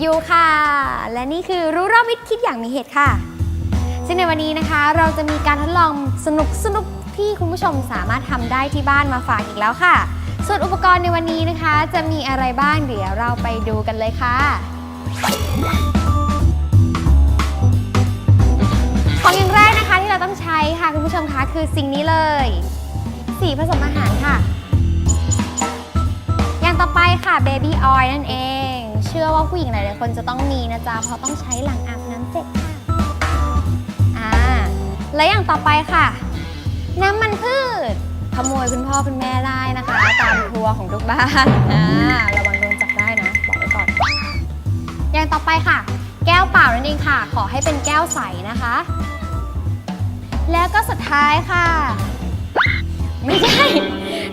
โยค่ะ และนี่คือรู้รอบวิทย์คิดอย่างมีเหตุค่ะ ซึ่งในวันนี้นะคะเราจะมีการทดลองสนุกสนุกที่คุณผู้ชมสามารถทำได้ที่บ้านมาฝากอีกแล้วค่ะ ส่วนอุปกรณ์ในวันนี้นะคะ จะมีอะไรบ้างเดี๋ยวเราไปดูกันเลยค่ะ ของอย่างแรกนะคะที่เราต้องใช้ค่ะคุณผู้ชมคะคือสิ่งนี้เลย สีผสมอาหารค่ะ อย่างต่อไปค่ะ Baby Oil นั่นเอง ชื่อว่าผู้หญิงหลายๆคนจะต้องมีนะจ๊ะเพราะต้องใช้หลังอาบน้ำเสร็จค่ะอ่าและอย่างต่อไปค่ะ น้ำมันพืชขโมยคุณพ่อคุณแม่ได้นะคะ ตามครัวของทุกบ้านอ่าระวังโดนจับได้นะบอกไว้ก่อน อย่างต่อไปค่ะ แก้วเปล่านั่นเองค่ะ ขอให้เป็นแก้วใสนะคะ แล้วก็สุดท้ายค่ะ ไม่ใช่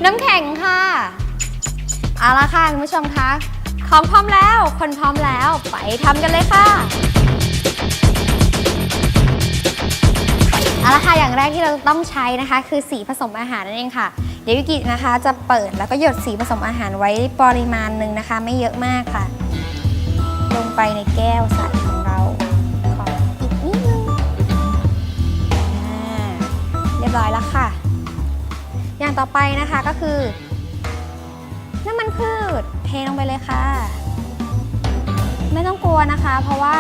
น้ำแข็งค่ะเอาละค่ะคุณผู้ชมคะ ของพร้อมแล้ว คนพร้อมแล้ว ไปทำกันเลยค่ะ เอาละค่ะ อย่างแรกที่เราต้องใช้นะคะ คือสีผสมอาหารนั่นเองค่ะ เดี๋ยวยุกินะคะ จะเปิดแล้วก็หยดสีผสมอาหารไว้ปริมาณหนึ่งนะคะ ไม่เยอะมากค่ะ ลงไปในแก้วใสของเรา ขออีกนิดนึงอ่าเรียบร้อยแล้วค่ะ อย่างต่อไปนะคะก็คือ น้ำมันพืช ลงไปเลยค่ะ ไม่ต้องกลัวนะคะ เพราะว่า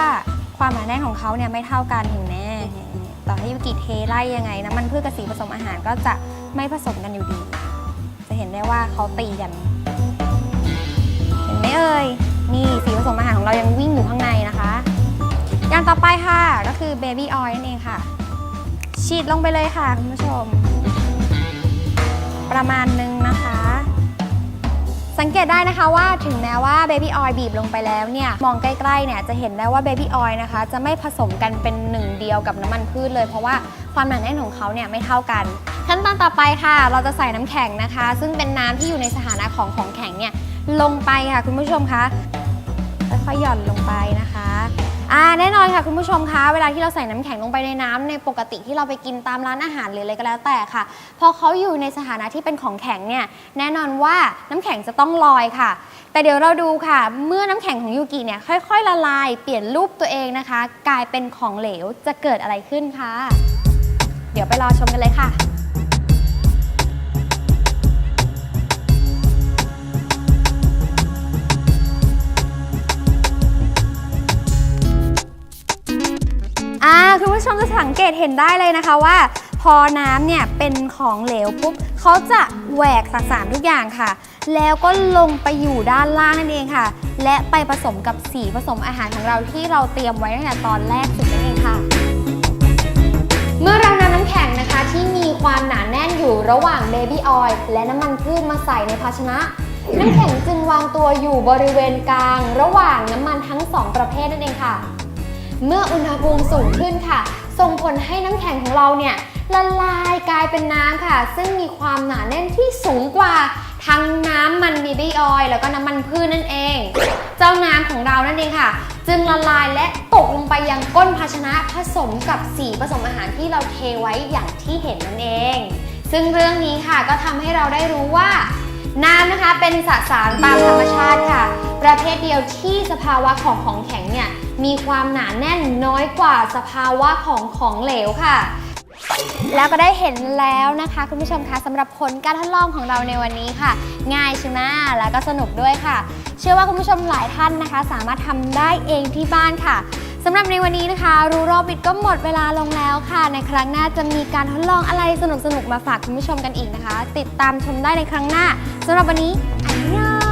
ความหนาแน่นของเขาเนี่ยไม่เท่ากันเห็นไหมต่อให้ยูกิเทไล่ยังไงน้ำมันพืชกับสีผสมอาหารก็จะไม่ผสมกันอยู่ดี จะเห็นได้ว่าเขาตีกัน เห็นไหมเอ่ย นี่สีผสมอาหารของเรายังวิ่งอยู่ข้างในนะคะ อย่างต่อไปค่ะก็คือเบบี้ออยล์นั่นเองค่ะ ฉีดลงไปเลยค่ะคุณผู้ชม ประมาณนึงนะคะ สังเกตได้นะคะว่าถึงแม้ว่าเบบี้ออยบีบลงไปแล้วเนี่ยมองใกล้ๆเนี่ยจะเห็นได้ว่าเบบี้ออยนะคะจะไม่ผสมกันเป็นหนึ่งเดียวกับน้ำมันพืชเลย เพราะว่าความหนาแน่นของเขาเนี่ยไม่เท่ากัน ขั้นตอนต่อไปค่ะ เราจะใส่น้ำแข็งนะคะ ซึ่งเป็นน้ำที่อยู่ในสถานะของของแข็งเนี่ยลงไปค่ะคุณผู้ชมคะค่อยๆหย่อนลงไปนะคะ อ่าแน่นอนค่ะคุณผู้ชมคะเวลาที่เราใส่น้ำแข็งลงไปในน้ำในปกติที่เราไปกินตามร้านอาหารหรืออะไรก็แล้วแต่ค่ะ พอเขาอยู่ในสถานะที่เป็นของแข็งเนี่ยแน่นอนว่าน้ำแข็งจะต้องลอยค่ะ แต่เดี๋ยวเราดูค่ะ เมื่อน้ำแข็งของยูกิเนี่ยค่อยๆ ละลาย เปลี่ยนรูปตัวเองนะคะ กลายเป็นของเหลวจะเกิดอะไรขึ้นคะเดี๋ยวไปรอชมกันเลยค่ะ เกตเห็นได้เลยนะคะว่า พอน้ำเนี่ยเป็นของเหลวปุ๊บเขาจะแหวกสสารทุกอย่างค่ะ แล้วก็ลงไปอยู่ด้านล่างนั่นเองค่ะ และไปผสมกับสีผสมอาหารของเราที่เราเตรียมไว้ตั้งแต่ตอนแรกสุดนั่นเองค่ะ เมื่อเรานำน้ำแข็งนะคะที่มีความหนาแน่นอยู่ระหว่างเบบี้ออยล์และน้ำมันพืชมาใส่ในภาชนะน้ำแข็งจึงวางตัวอยู่บริเวณกลาง ระหว่างน้ำมันทั้งสองประเภทนั่นเองค่ะ เมื่ออุณหภูมิสูงขึ้นค่ะ ส่งผลให้น้ำแข็งของเราเนี่ยละลายกลายเป็นน้ำค่ะ ซึ่งมีความหนาแน่นที่สูงกว่าทั้งน้ำมันบีบีออยล์แล้วก็น้ำมันพืชนั่นเอง เจ้าน้ำของเรานั่นเองค่ะ จึงละลายและตกลงไปยังก้นภาชนะผสมกับสีผสมอาหารที่เราเทไว้อย่างที่เห็นนั่นเอง ซึ่งเรื่องนี้ค่ะก็ทำให้เราได้รู้ว่า น้ำนะคะเป็นสสารตามธรรมชาติค่ะ ประเภทเดียวที่สภาวะของของแข็งเนี่ย มีความหนาแน่นน้อยกว่าสภาวะของของเหลวค่ะ แล้วก็ได้เห็นแล้วนะคะ คุณผู้ชมคะสำหรับผลการทดลองของเราในวันนี้ค่ะ ง่ายใช่ไหมแล้วก็สนุกด้วยค่ะ เชื่อว่าคุณผู้ชมหลายท่านนะคะ สามารถทำได้เองที่บ้านค่ะสำหรับในวันนี้นะคะ รู้รอบบิดก็หมดเวลาลงแล้วค่ะ ในครั้งหน้าจะมีการทดลองอะไรสนุกๆมาฝากคุณผู้ชมกันอีกนะคะ ติดตามชมได้ในครั้งหน้าสำหรับวันนี้อันยอง